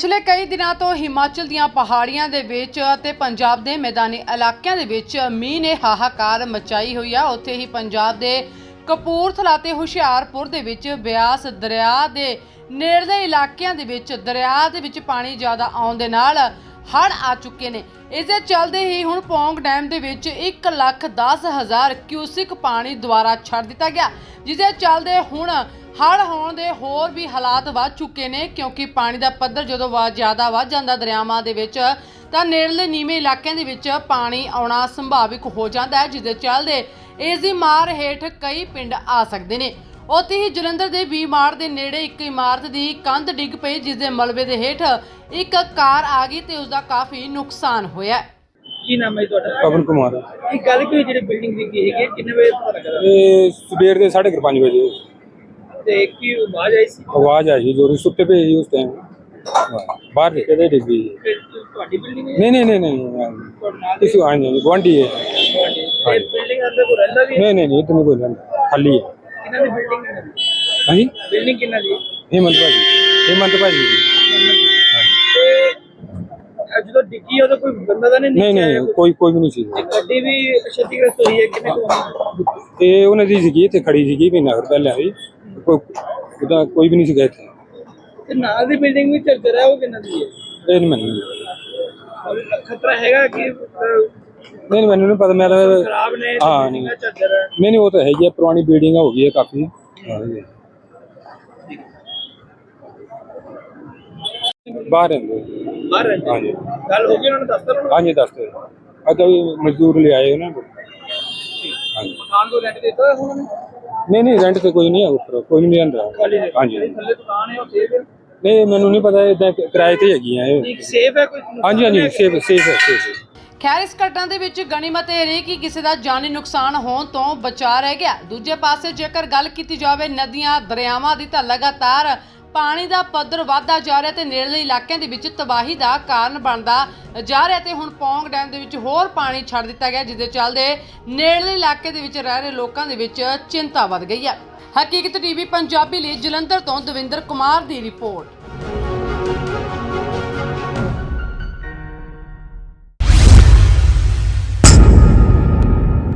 ਪਿਛਲੇ ਕਈ ਦਿਨਾਂ ਤੋਂ ਹਿਮਾਚਲ ਦੀਆਂ ਪਹਾੜੀਆਂ ਦੇ ਵਿੱਚ ਅਤੇ ਪੰਜਾਬ ਦੇ ਮੈਦਾਨੀ ਇਲਾਕਿਆਂ ਦੇ ਵਿੱਚ ਮੀਂਹ ਨੇ ਹਾਹਾਕਾਰ ਮਚਾਈ ਹੋਈ ਆ। ਉੱਥੇ ਹੀ ਪੰਜਾਬ ਦੇ ਕਪੂਰਥਲਾ ਤੇ ਹੁਸ਼ਿਆਰਪੁਰ ਦੇ ਵਿੱਚ ਬਿਆਸ ਦਰਿਆ ਦੇ ਨੇੜਲੇ ਇਲਾਕਿਆਂ ਦੇ ਵਿੱਚ, ਦਰਿਆ ਦੇ ਵਿੱਚ ਪਾਣੀ ਜ਼ਿਆਦਾ ਆਉਣ ਦੇ ਨਾਲ ਹੜ੍ਹ ਆ ਚੁੱਕੇ ਨੇ। ਇਸ ਦੇ ਚੱਲਦੇ ਹੀ ਹੁਣ ਪੌਂਗ ਡੈਮ ਦੇ ਵਿੱਚ 1 ਲੱਖ 10 ਹਜ਼ਾਰ ਕਿਊਸਿਕ ਪਾਣੀ ਦੁਆਰਾ ਛੱਡ ਦਿੱਤਾ ਗਿਆ, ਜਿਸ ਦੇ ਚੱਲਦੇ ਹੁਣ ਹੜ੍ਹ ਹੋਣ ਦੇ ਹੋਰ ਵੀ ਹਾਲਾਤ ਵੱਧ ਚੁੱਕੇ ਨੇ, ਕਿਉਂਕਿ ਪਾਣੀ ਦਾ ਪੱਧਰ ਜਦੋਂ ਵਾ, ਜ਼ਿਆਦਾ ਵੱਧ ਜਾਂਦਾ ਦਰਿਆਵਾਂ ਦੇ ਵਿੱਚ, ਤਾਂ ਨੇੜਲੇ ਨੀਵੇਂ ਇਲਾਕਿਆਂ ਦੇ ਵਿੱਚ ਪਾਣੀ ਆਉਣਾ ਸੰਭਾਵਿਕ ਹੋ ਜਾਂਦਾ ਹੈ ਜਿਸ ਦੇ ਚੱਲਦੇ ਇਸ ਦੀ ਮਾਰ ਹੇਠ ਕਈ ਪਿੰਡ ਆ ਸਕਦੇ ਨੇ। ਉੱਥੇ ਹੀ ਜਲੰਧਰ ਦੇ ਵੀ ਮਾਰ ਦੇ ਨੇੜੇ ਇੱਕ ਇਮਾਰਤ ਦੀ ਕੰਧ ਡਿੱਗ ਪਈ ਜਿਸ ਦੇ ਮਲਬੇ ਦੇ ਹੇਠ ਇੱਕ ਕਾਰ ਆ ਗਈ ਤੇ ਉਸ ਦਾ ਕਾਫੀ ਨੁਕਸਾਨ ਹੋਇਆ। ਕੀ ਨਾਮ ਹੈ ਤੁਹਾਡਾ? ਪਵਨ ਕੁਮਾਰ। ਇਹ ਗੱਲ ਕੀ ਹੋਈ ਜਿਹੜੀ ਬਿਲਡਿੰਗ ਦੀ ਹੈਗੀ ਹੈ, ਕਿੰਨੇ ਵਜੇ ਪਤਾ ਲੱਗਾ ਇਹ ਸਵੇਰ ਦੇ 5:30 ਵਜੇ। ਤੇ ਕੀ ਆਵਾਜ਼ ਆਈ ਸੀ? ਆਵਾਜ਼ ਆਈ ਜੋਰੀ ਸੁੱਤੇ ਪਏ ਸੀ ਉਸ ਟਾਈਮ ਬਾਹਰ ਕਿਹਦੇ ਡਿੱਗੀ ਫਿਰ ਤੁਹਾਡੀ ਬਿਲਡਿੰਗ ਹੈ? ਨਹੀਂ ਨਹੀਂ ਨਹੀਂ ਨਹੀਂ ਤੁਹਾਡੇ ਨਾਲ ਇਸ ਨਹੀਂ ਗਵਾਂਢੀ ਹੈ। ਤੁਹਾਡੀ ਤੇ ਬਿਲਡਿੰਗ ਅੰਦਰ ਕੋਈ ਰਹਿੰਦਾ ਵੀ ਹੈ? ਨਹੀਂ ਨਹੀਂ ਨਹੀਂ ਇਤਨੀ ਕੋਈ ਨਹੀਂ ਖਾਲੀ ਹੈ। ਕਿੰਨਾਂ ਦੀ ਬਿਲਡਿੰਗ ਹੈ ਹਾਂਜੀ? ਬਿਲਡਿੰਗ ਕਿੰਨਾਂ ਦੀ? ਹੇਮੰਤ ਭਾਜੀ। ਹੇਮੰਤ ਭਾਜੀ ਦੀ। ਤੇ ਜਦੋਂ ਡਿੱਗੀ ਉਹਦਾ ਕੋਈ ਬੰਦਾ ਤਾਂ ਨਹੀਂ ਨਹੀਂ ਨੀਚੇ ਆਇਆ? ਨਹੀਂ ਕੋਈ ਕੋਈ ਵੀ ਨਹੀਂ ਸੀ। ਗੱਡੀ ਵੀ ਛੇਤੀਗ੍ਰਸਤ ਹੋਈ ਹੈ ਕਿੰਨੇ ਕੁ ਇਹ ਉਹਨਾਂ ਦੀ ਸੀਗੀ ਇੱਥੇ ਖੜੀ ਸੀਗੀ ਮਹੀਨਾ ਕੁ ਪਹਿਲਾਂ ਹੀ। ਕੋਈ ਉਹਦਾ ਕੋਈ ਵੀ ਨਹੀਂ ਸੀਗਾ ਇੱਥੇ। ਤੇ ਨਾਲ ਦੀ ਬਿਲਡਿੰਗ ਵੀ ਝੱਜਰ ਹੈ ਉਹ ਕਿੰਨਾਂ ਦੀ ਹੈ? ਇਹ ਨਹੀਂ ਮੈਨੂੰ। ਔਰ ਖਤਰਾ ਹੈਗਾ ਕਿ ਅਹ, ਨਹੀਂ ਮੈਨੂੰ ਨਹੀਂ ਪਤਾ ਮੈਂ ਤਾਂ ਖਰਾਬ ਨੇ ਹਾਂ, ਝੱਜਰ ਨਹੀਂ। ਨਹੀਂ ਉਹ ਤਾਂ ਹੈ ਹੀ ਹੈ ਪੁਰਾਣੀ ਬਿਲਡਿੰਗ ਹੋ ਗਈ ਹੈ ਕਾਫੀ। ਹਾਂ ਜੀ। ਬਾਹਰ ਰਹਿੰਦੇ ਬਾਹਰ ਰਹਿੰਦੇ ਹਾਂਜੀ। ਗੱਲ ਹੋ ਗਈ ਉਹਨਾਂ ਨੂੰ ਦੱਸਤਾ ਉਹਨਾਂ ਨੂੰ। ਹਾਂਜੀ ਵੀ ਮਜ਼ਦੂਰ ਲਿਆਏ ਉਹਨਾਂ ਨੂੰ। ਹਾਂਜੀ। ਮਕਾਨ ਕੋ ਰੈਂਟ ਦਿੱਤਾ ਹੋਇਆ ਉਹਨਾਂ ਨੇ? ਨਹੀਂ ਨਹੀਂ ਰੈਂਟ ਤੇ ਕੋਈ ਨਹੀਂ ਹੈ ਉੱਪਰ ਕੋਈ ਨਹੀਂ ਰਹਿੰਦਾ ਹਾਂਜੀ। ਥੱਲੇ ਦੁਕਾਨ ਹੈ ਉਹ ਸੇਫ ਹੈ? ਨਹੀਂ ਮੈਨੂੰ ਨਹੀਂ ਪਤਾ ਇਦਾਂ ਕਿਰਾਏ ਤੇ ਹੈਗੀਆਂ ਇਹ। ਸੇਫ ਹੈ ਕੋਈ ਹਾਂਜੀ ਹਾਂਜੀ ਸੇਫ ਸੇਫ ਹੈ ਸੇਫ ਹੈ ਖੈਰ, ਇਸ ਘਟਨਾ ਦੇ ਵਿੱਚ ਗਣੀਮਤ ਇਹ ਰਹੀ ਕਿ ਕਿਸੇ ਦਾ ਜਾਨੀ ਨੁਕਸਾਨ ਹੋਣ ਤੋਂ ਬਚਾ ਰਹਿ ਗਿਆ। ਦੂਜੇ ਪਾਸੇ ਜੇਕਰ ਗੱਲ ਕੀਤੀ ਜਾਵੇ, ਨਦੀਆਂ, ਦਰਿਆਵਾਂ ਦੀ ਤਾਂ ਲਗਾਤਾਰ ਪਾਣੀ ਦਾ ਪੱਧਰ ਵਧਦਾ ਜਾ ਰਿਹਾ ਤੇ ਨੇੜਲੇ ਇਲਾਕਿਆਂ ਦੇ ਵਿੱਚ ਤਬਾਹੀ ਦਾ ਕਾਰਨ ਬਣਦਾ ਜਾ ਰਿਹਾ ਤੇ ਹੁਣ ਪੌਂਗ ਡੈਮ ਦੇ ਵਿੱਚ ਹੋਰ ਪਾਣੀ ਛੱਡ ਦਿੱਤਾ ਗਿਆ, ਜਿਸ ਦੇ ਚੱਲਦੇ ਨੇੜਲੇ ਇਲਾਕੇ ਦੇ ਵਿੱਚ ਰਹਿ ਰਹੇ ਲੋਕਾਂ ਦੇ ਵਿੱਚ ਚਿੰਤਾ ਵੱਧ ਗਈ ਹੈ। ਹਕੀਕਤ ਟੀਵੀ ਪੰਜਾਬੀ ਲਈ ਜਲੰਧਰ ਤੋਂ ਦਵਿੰਦਰ ਕੁਮਾਰ ਦੀ ਰਿਪੋਰਟ।